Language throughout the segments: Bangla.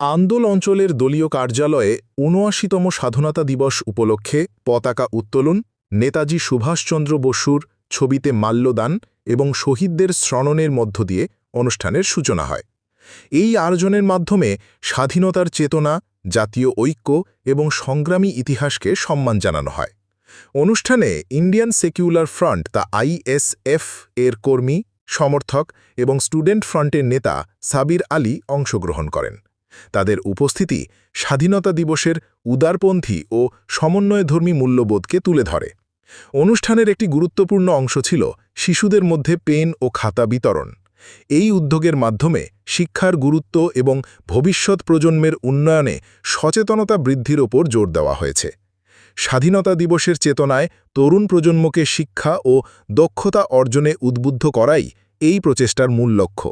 আন্দোল অঞ্চলের দলীয় কার্যালয়ে ঊনআশিতম স্বাধীনতা দিবস উপলক্ষে পতাকা উত্তোলন, নেতাজি সুভাষচন্দ্র বসুর ছবিতে মাল্যদান এবং শহীদদের শ্রণনের মধ্য দিয়ে অনুষ্ঠানের সূচনা হয়। এই আয়োজনের মাধ্যমে স্বাধীনতার চেতনা, জাতীয় ঐক্য এবং সংগ্রামী ইতিহাসকে সম্মান জানানো হয়। অনুষ্ঠানে ইন্ডিয়ান সেকিউলার ফ্রন্ট তা আইএসএফ এর কর্মী, সমর্থক এবং স্টুডেন্ট ফ্রন্টের নেতা সাবির আলী অংশগ্রহণ করেন। তাদের উপস্থিতি স্বাধীনতা দিবসের উদারপন্থী ও সমন্বয়ধর্মী মূল্যবোধকে তুলে ধরে। অনুষ্ঠানের একটি গুরুত্বপূর্ণ অংশ ছিল শিশুদের মধ্যে পেন ও খাতা বিতরণ। এই উদ্যোগের মাধ্যমে শিক্ষার গুরুত্ব এবং ভবিষ্যৎ প্রজন্মের উন্নয়নে সচেতনতা বৃদ্ধির ওপর জোর দেওয়া হয়েছে। স্বাধীনতা দিবসের চেতনায় তরুণ প্রজন্মকে শিক্ষা ও দক্ষতা অর্জনে উদ্বুদ্ধ করাই এই প্রচেষ্টার মূল লক্ষ্য।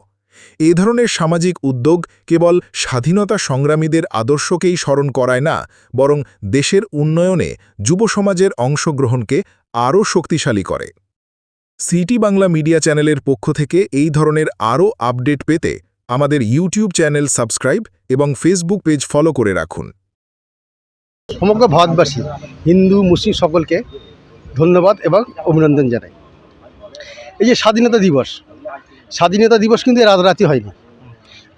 এ ধরনের সামাজিক উদ্যোগ কেবল স্বাধীনতা সংগ্রামীদের আদর্শকেই স্মরণ করায় না, বরং দেশের উন্নয়নে যুব সমাজের অংশগ্রহণকে আরও শক্তিশালী করে। সিটি বাংলা মিডিয়া চ্যানেলের পক্ষ থেকে এই ধরনের আরও আপডেট পেতে আমাদের ইউটিউব চ্যানেল সাবস্ক্রাইব এবং ফেসবুক পেজ ফলো করে রাখুন। সমগ্র ভারতবাসী, হিন্দু, মুসলিম সকলকে ধন্যবাদ এবং অভিনন্দন জানাই। এই যে স্বাধীনতা দিবস স্বাধীনতা দিবস কিন্তু এর রাতারাতি হয়নি।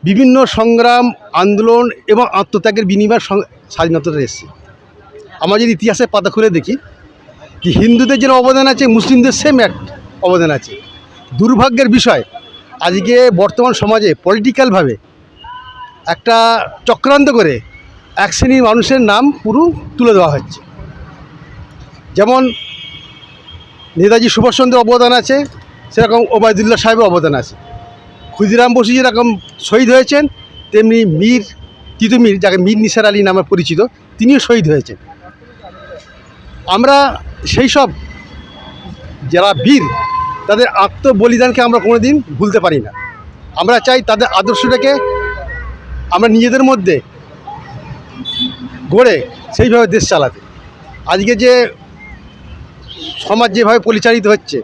বিভিন্ন সংগ্রাম, আন্দোলন এবং আত্মত্যাগের বিনিময় স্বাধীনতাটা এসেছে। আমরা যদি ইতিহাসের পাতা খুলে দেখি যে হিন্দুদের যেন অবদান আছে, মুসলিমদের সেম এক অবদান আছে। দুর্ভাগ্যের বিষয়, আজকে বর্তমান সমাজে পলিটিক্যালভাবে একটা চক্রান্ত করে এক শ্রেণির মানুষের নাম পুরো তুলে দেওয়া হচ্ছে। যেমন নেতাজি সুভাষচন্দ্রের অবদান আছে সেরকম ওবায়দুল্লাহ সাহেবের অবদান আছে। ক্ষুদিরাম বসু যেরকম শহীদ হয়েছেন, তেমনি মীর তিতুমির যাকে মীর নিসার আলী নামে পরিচিত, তিনিও শহীদ হয়েছেন। আমরা সেই সব যারা বীর, তাদের আত্মবলিদানকে আমরা কোনোদিন ভুলতে পারি না। আমরা চাই তাদের আদর্শটাকে আমরা নিজেদের মধ্যে গড়ে সেইভাবে দেশ চালাতে। আজকে যে সমাজ যেভাবে পরিচালিত হচ্ছে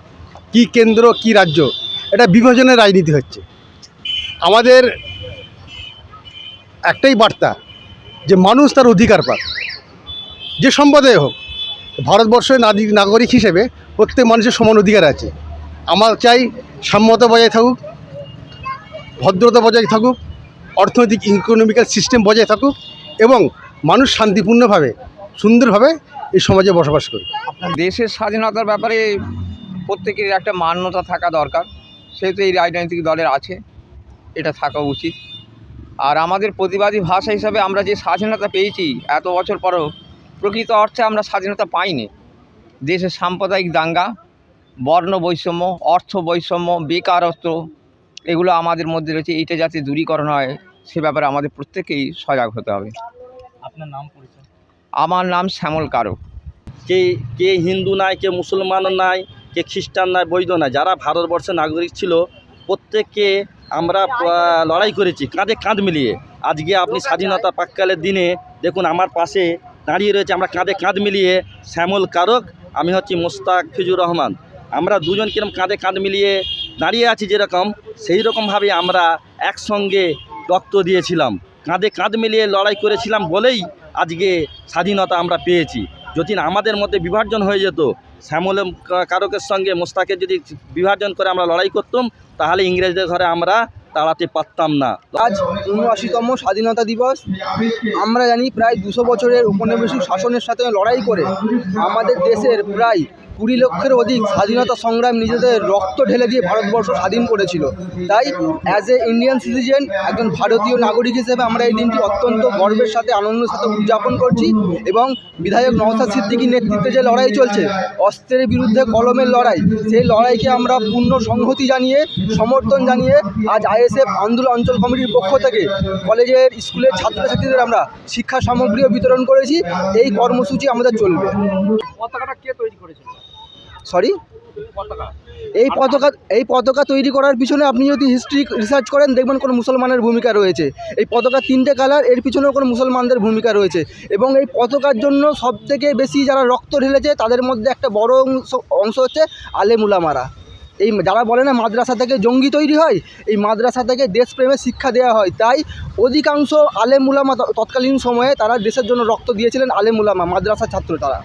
কি কেন্দ্র, কি রাজ্য, এটা বিভাজনের রাজনীতি হচ্ছে। আমাদের একটাই বার্তা, যে মানুষ তার অধিকার পাক। যে সম্প্রদায় হোক, ভারতবর্ষের নাগরিক নাগরিক হিসেবে প্রত্যেক মানুষের সমান অধিকার আছে। আমার চাই সাম্যতা বজায় থাকুক, ভদ্রতা বজায় থাকুক, অর্থনৈতিক ইকোনমিক্যাল সিস্টেম বজায় থাকুক, এবং মানুষ শান্তিপূর্ণভাবে, সুন্দরভাবে এই সমাজে বসবাস করুক। দেশের স্বাধীনতার ব্যাপারে প্রত্যেকের একটা মান্যতা থাকা দরকার সেহেতু এই রাজনৈতিক দলের আছে এটা থাকা উচিত। আর আমাদের প্রতিবাদী ভাষা হিসাবে আমরা যে স্বাধীনতা পেয়েছি এত বছর পরও প্রকৃত অর্থে আমরা স্বাধীনতা পাইনি। দেশের সাম্প্রদায়িক দাঙ্গা বর্ণ বৈষম্য অর্থ বৈষম্য বেকারত্ব এগুলো আমাদের মধ্যে রয়েছে এইটা যাতে দূরীকরণ হয় সে ব্যাপারে আমাদের প্রত্যেকেই সজাগ হতে হবে। আপনার নাম পরিচয়? আমার নাম শ্যামল কারক। কে কে হিন্দু নাই কে মুসলমান নাই কে খ্রিস্টান নাই বৈধ নাই যারা ভারতবর্ষের নাগরিক ছিল প্রত্যেককে আমরা লড়াই করেছি কাঁধে কাঁধ মিলিয়ে। আজকে আপনি স্বাধীনতা পাককালের দিনে দেখুন আমার পাশে দাঁড়িয়ে রয়েছে আমরা কাঁধে কাঁধ মিলিয়ে শ্যামল কারক আমি হচ্ছি মোস্তাক ফিজুর রহমান। আমরা দুজন কিরম কাঁধে কাঁধ মিলিয়ে দাঁড়িয়ে আছি যেরকম সেই রকমভাবে আমরা একসঙ্গে রক্ত দিয়েছিলাম। কাঁধে কাঁধ মিলিয়ে লড়াই করেছিলাম বলেই আজকে স্বাধীনতা আমরা পেয়েছি। যদি আমাদের মধ্যে বিভাজন হয়ে যেত, শ্যামল কারকের সঙ্গে মোস্তাকের যদি বিভাজন করে আমরা লড়াই করতাম, তাহলে ইংরেজদের ঘরে আমরা তাড়াতে পারতাম না। আজ উনআশিতম স্বাধীনতা দিবস। আমরা জানি প্রায় দুশো বছরের উপনিবেশিক শাসনের সাথে লড়াই করে আমাদের দেশের প্রায় কুড়ি লক্ষের অধিক স্বাধীনতা সংগ্রাম নিজেদের রক্ত ঢেলে দিয়ে ভারতবর্ষ স্বাধীন করেছিল। তাই অ্যাজ এ ইন্ডিয়ান সিটিজেন একজন ভারতীয় নাগরিক হিসেবে আমরা এই দিনটি অত্যন্ত গর্বের সাথে, আনন্দের সাথে উদযাপন করছি এবং বিধায়ক নওসাদ সিদ্দিকীর নেতৃত্বে যে লড়াই চলছে, অস্ত্রের বিরুদ্ধে কলমের লড়াই, সেই লড়াইকে আমরা পূর্ণ সংহতি জানিয়ে, সমর্থন জানিয়ে আজ আইএসএফ আন্দোলন অঞ্চল কমিটির পক্ষ থেকে কলেজের, স্কুলের ছাত্রছাত্রীদের আমরা শিক্ষা সামগ্রীও বিতরণ করেছি। এই কর্মসূচি আমাদের চলবে। পতাকাটা কে তৈরি করেছিল? সরি এই পতাকা এই পতাকা তৈরি করার পিছনে আপনি যদি হিস্ট্রি রিসার্চ করেন, দেখবেন কোনো মুসলমানের ভূমিকা রয়েছে। এই পতাকা তিনটে কালারের পিছনেও কোনো মুসলমানদের ভূমিকা রয়েছে। এবং এই পতাকার জন্য সবথেকে বেশি যারা রক্ত ঢেলেছে, তাদের মধ্যে একটা বড় অংশ অংশ হচ্ছে আলেমুলামারা এই যারা বলে না মাদ্রাসা থেকে জঙ্গি তৈরি হয়, এই মাদ্রাসা থেকে দেশপ্রেমের শিক্ষা দেওয়া হয়। তাই অধিকাংশ আলেমুলামা তৎকালীন সময়ে তারা দেশের জন্য রক্ত দিয়েছিলেন আলেমুলামা মাদ্রাসা ছাত্র তারা।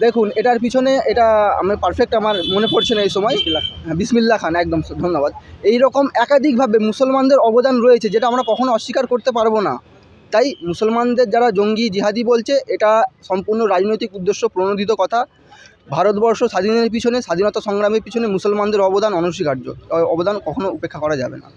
দেখুন এটার পিছনে এটা আমার পারফেক্ট আমার মনে পড়ছে না এই সময়। হ্যাঁ, বিসমিল্লা খান একদম ধন্যবাদ। এই রকম একাধিকভাবে মুসলমানদের অবদান রয়েছে যেটা আমরা কখনো অস্বীকার করতে পারব না। তাই মুসলমানদের যারা জঙ্গি জিহাদি বলছে এটা সম্পূর্ণ রাজনৈতিক উদ্দেশ্য প্রণোদিত কথা। ভারতবর্ষ স্বাধীনের পিছনে স্বাধীনতা সংগ্রামের পিছনে মুসলমানদের অবদান অনস্বীকার্য। অবদান কখনো উপেক্ষা করা যাবে না।